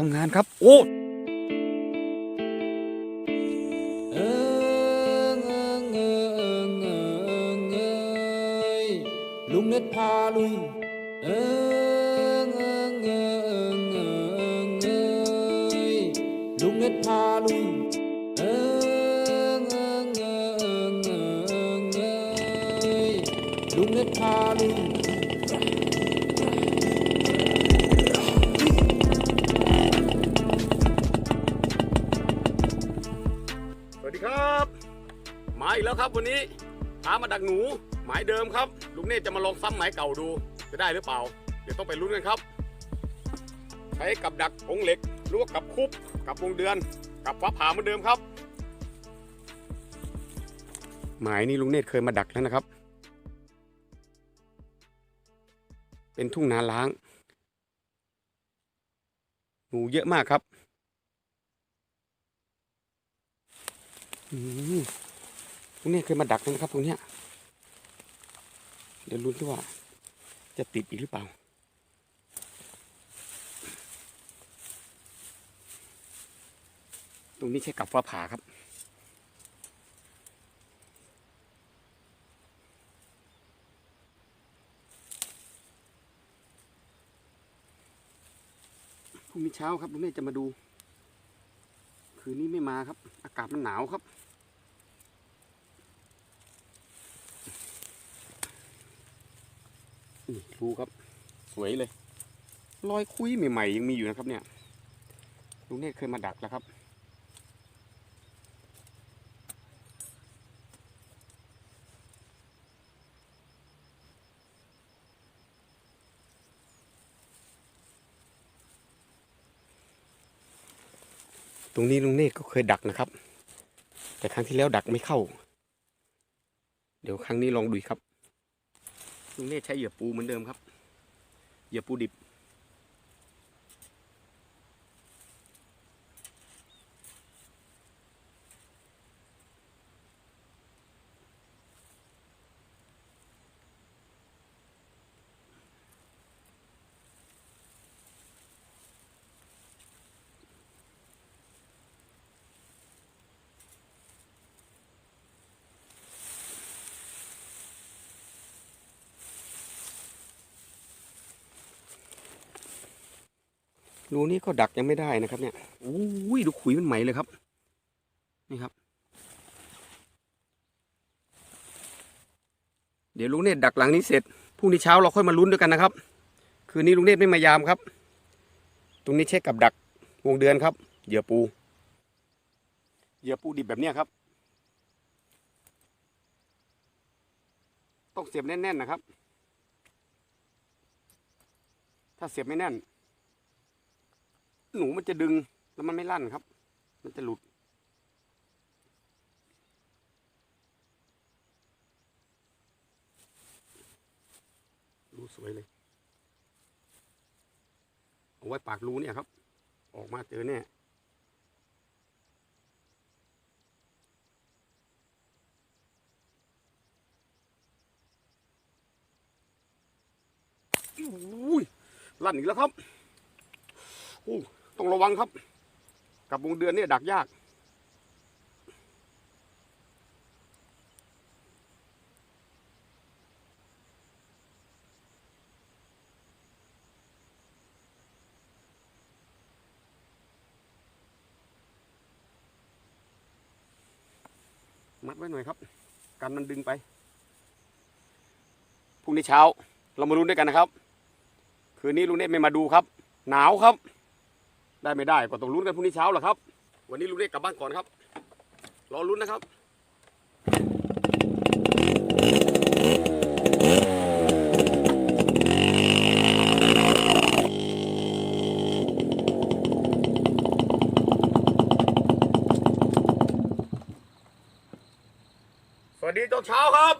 โอ้ทำงานครับ โอ้ลุงเน็ตพาลุยเอิงเอิงเงเอิงเอยลุงเน็ตพาลุยเอิงเอิงเงเอิงเอยลุงเน็ตพาลุย แล้วครับวันนี้พามาดักหนูหมายเดิมครับ ลุงเนตจะมาลองซ้ำหมายเก่าดู จะได้หรือเปล่า เดี๋ยวต้องไปลุ้นกันครับ ใช้กับดักองเหล็กหรือว่ากับคุบกับวงเดือน กับฟ้าผ่าเหมือนเดิมครับ หมายนี้ลุงเนตเคยมาดักแล้วนะครับ เป็นทุ่งนาล้างหนูเยอะมากครับ อืม ตรงนี้เคยมาดักนะครับตรงนี้เดี๋ยวลุ้นที่ว่า จะติดอีกหรือเปล่า ตรงนี้ใช่กับฟ้าผ่าครับพรุ่งนี้เช้าครับลุงเนตจะมาดู คืนนี้ไม่มาครับ อากาศมันหนาวครับ นี่รูครับ สวยเลย รอยคุยใหม่ๆยังมีอยู่นะครับ เนี่ยลุงเนตเคยมาดักแล้วครับ ตรงนี้ลุงเนตก็เคยดักนะครับ แต่ครั้งที่แล้วดักไม่เข้า เดี๋ยวครั้งนี้ลองดูครับ ลุงเนธใช้เหยื่อปูเหมือนเดิมครับ เหยื่อปูดิบ รูนี้ก็ดักยังไม่ได้นะครับ เนี่ยอุ้ยดูขุยมันใหม่เลยครับ นี่ครับ เดี๋ยวลุงเนตรดักหลังนี้เสร็จพรุ่งนี้เช้าเราค่อยมาลุ้นด้วยกันนะครับ คืนนี้ลุงเนตรไม่มายามครับ ตรงนี้เช็คกับดักวงเดือนครับเหยื่อปูเหยื่อปูดิบแบบเนี้ยครับต้องเสียบแน่นๆนะครับ ถ้าเสียบไม่แน่น หนูมันจะดึงแล้วมันไม่ลั่นครับ มันจะหลุด รูสวยเลย เอาไว้ปากรูเนี่ยครับ ออกมาเจอแน่อุ้ยลั่นอีกแล้วครับ โอ้ ต้องระวังครับ กับวงเดือนเนี่ยดักยาก มัดไว้หน่อยครับ กันมันดึงไปพรุ่งนี้เช้าเรามาลุ้นด้วยกันนะครับ คืนนี้ลุงเนตไม่มาดูครับ หนาวครับ ได้ไม่ได้ก็ต้องลุ้นกันพรุ่งนี้เช้าแหละครับ วันนี้ลุงเรียกกลับบ้านก่อนครับ รอลุ้นนะครับสวัสดีตอนเช้าครับ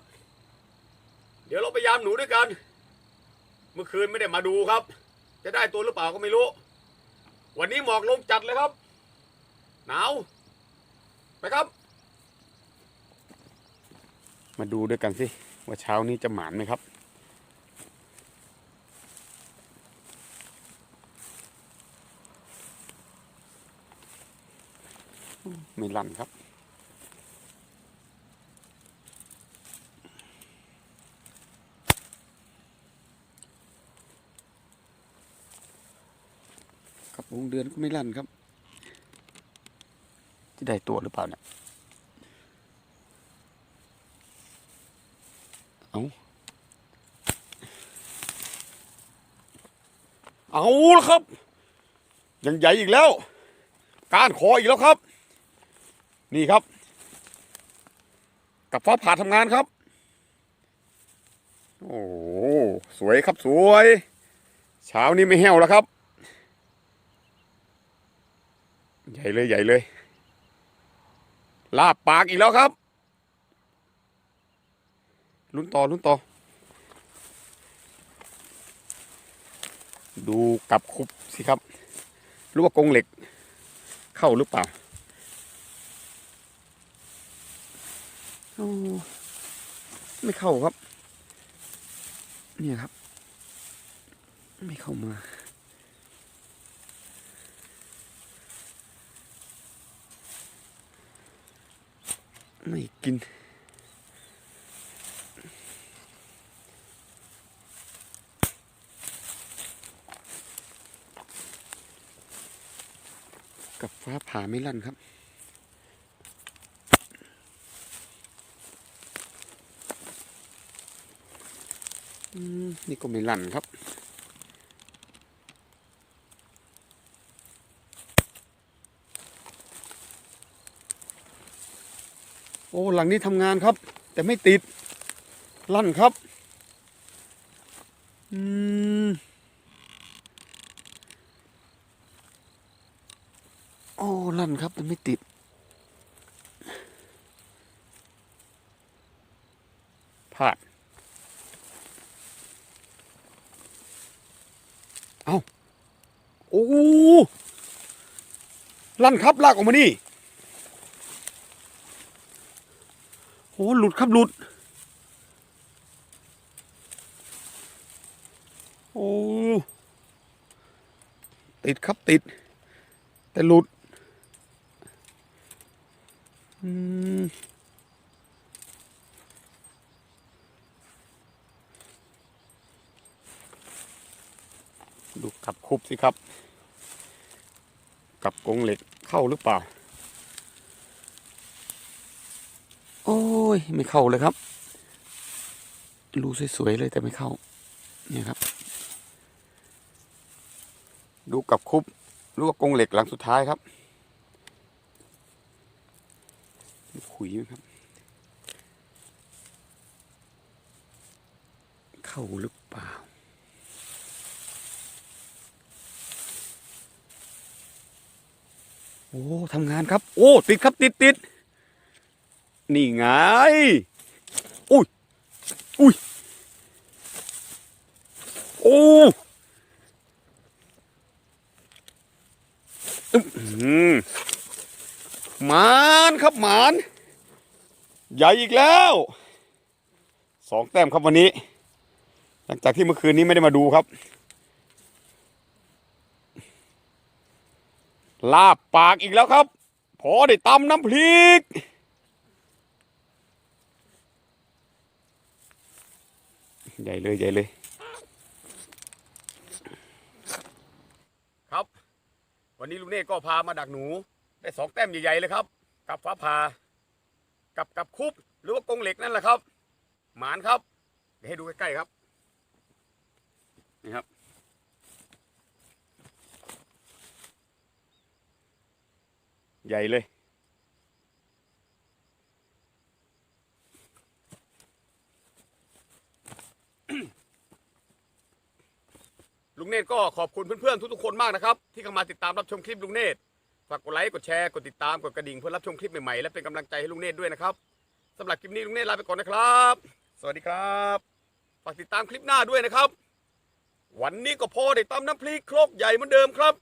เดี๋ยวเราไปยามหนูด้วยกัน เมื่อคืนไม่ได้มาดูครับ จะได้ตัวหรือเปล่าก็ไม่รู้ วันนี้หมอกลงจัดเลยครับ หนาวไปครับ มาดูด้วยกันสิ ว่าเช้านี้จะหมานไหมครับไม่ลั่นครับ วงเดือนก็ไม่ลั่นครับ จะได้ตัวหรือเปล่าเนี่ย เอาเอาละครับ ยังใหญ่อีกแล้วก้านคออีกแล้วครับ นี่ครับ กับฟ้าผ่าทำงานครับ โอ้โหสวยครับสวย เช้านี้ไม่แห้วแล้วครับ ใหญ่เลยใหญ่เลย ลาบปากอีกแล้วครับลุ้นต่อลุ้นต่อ ดูกับคุบสิครับ รู้ว่ากรงเหล็ก เข้าหรือเปล่าไม่เข้าครับ เนี่ยครับ ไม่เข้ามา ไม่กิน กับฟ้าผ่าไม่ลั่นครับอืมนี่ก็ไม่ลั่นครับ โอ้หลังนี้ทำงานครับ แต่ไม่ติด ลั่นครับอืมโอ้ลั่นครับแต่ไม่ติดพลาดเอาโอ้ลั่นครับลากออกมานี่ อ้หลุดครับหลุด โอ้ติดครับติด แต่หลุดอืมดูกับคุบสิครับ กับกงเหล็กเข้าหรือเปล่า โอ้ ยไม่เข้าเลยครับรูสวยๆเลยแต่ไม่เข้าเนี่ยครับ ดูกับคุบรู้ว่ากรงเหล็กหลังสุดท้ายครับขุยไหมครับ เข้าหรือเปล่า โอ้ทำงานครับ โอ้ ติดครับติดติด นี่ไง อุ้ย อุ้ย โอ้อึ้มอืมหมานครับหมาน ใหญ่อีกแล้ว สองแต้มครับวันนี้ หลังจากที่เมื่อคืนนี้ไม่ได้มาดูครับ ลาบปากอีกแล้วครับ พอได้ตำน้ำพริก ใหญ่เลยใหญ่เลย ครับ วันนี้ลุงเน่ก็พามาดักหนู ได้สองแต้มใหญ่ๆเลยครับ กับฟ้าผ่ากับกับคุบหรือว่ากงเหล็กนั่นแหละครับ หมานครับ เดี๋ยวให้ดูใกล้ๆครับ นี่ครับใหญ่เลย ลุงเนตรก็ขอบคุณ เพื่อนๆทุกๆคนมากนะครับ ที่เข้ามาติดตามรับชมคลิปลุงเนตรฝากกดไลค์กดแชร์กดติดตามกดกระดิ่งเพื่อรับชมคลิปใหม่ๆและเป็นกำลังใจให้ลุงเนตรด้วยนะครับสำหรับคลิปนี้ลุงเนตรลาไปก่อนนะครับ สวัสดีครับฝากติดตามคลิปหน้าด้วยนะครับ วันนี้ก็พอได้ตำน้ำพริกครกใหญ่เหมือนเดิมครับ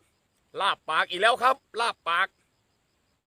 ลาบปากอีกแล้วครับ ลาบปาก